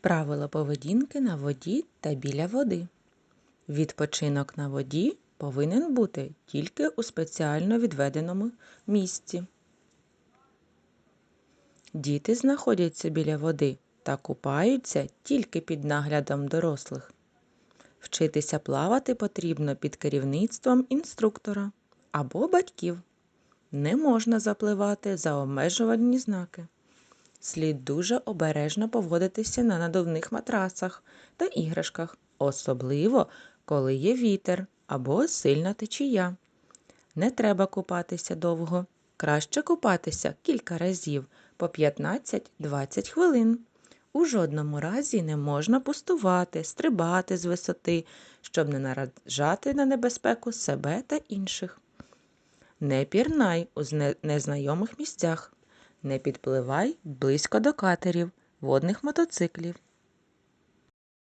Правила поведінки на воді та біля води. Відпочинок на воді повинен бути тільки у спеціально відведеному місці. Діти знаходяться біля води та купаються тільки під наглядом дорослих. Вчитися плавати потрібно під керівництвом інструктора або батьків. Не можна запливати за обмежувальні знаки. Слід дуже обережно поводитися на надувних матрасах та іграшках, особливо коли є вітер або сильна течія. Не треба купатися довго. Краще купатися кілька разів по 15-20 хвилин. У жодному разі не можна пустувати, стрибати з висоти, щоб не наражати на небезпеку себе та інших. Не пірнай у незнайомих місцях. Не підпливай близько до катерів, водних мотоциклів